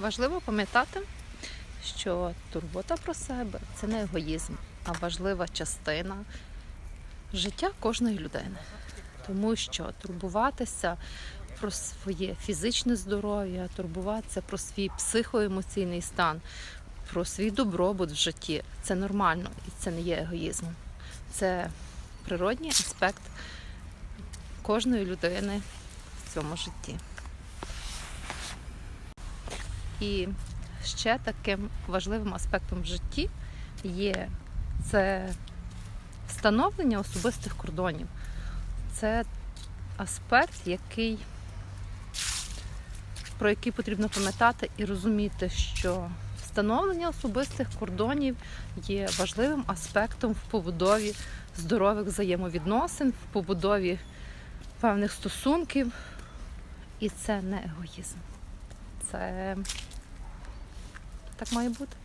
Важливо пам'ятати, що турбота про себе це не егоїзм, а важлива частина життя кожної людини. Тому що турбуватися про своє фізичне здоров'я, турбуватися про свій психоемоційний стан, про свій добробут в житті це нормально і це не є егоїзмом. Це природній аспект кожної людини в цьому житті. І ще таким важливим аспектом в житті є це встановлення особистих кордонів. Це аспект, який, про який потрібно пам'ятати і розуміти, що встановлення особистих кордонів є важливим аспектом в побудові здорових взаємовідносин, в побудові певних стосунків. І це не егоїзм. Це так має бути.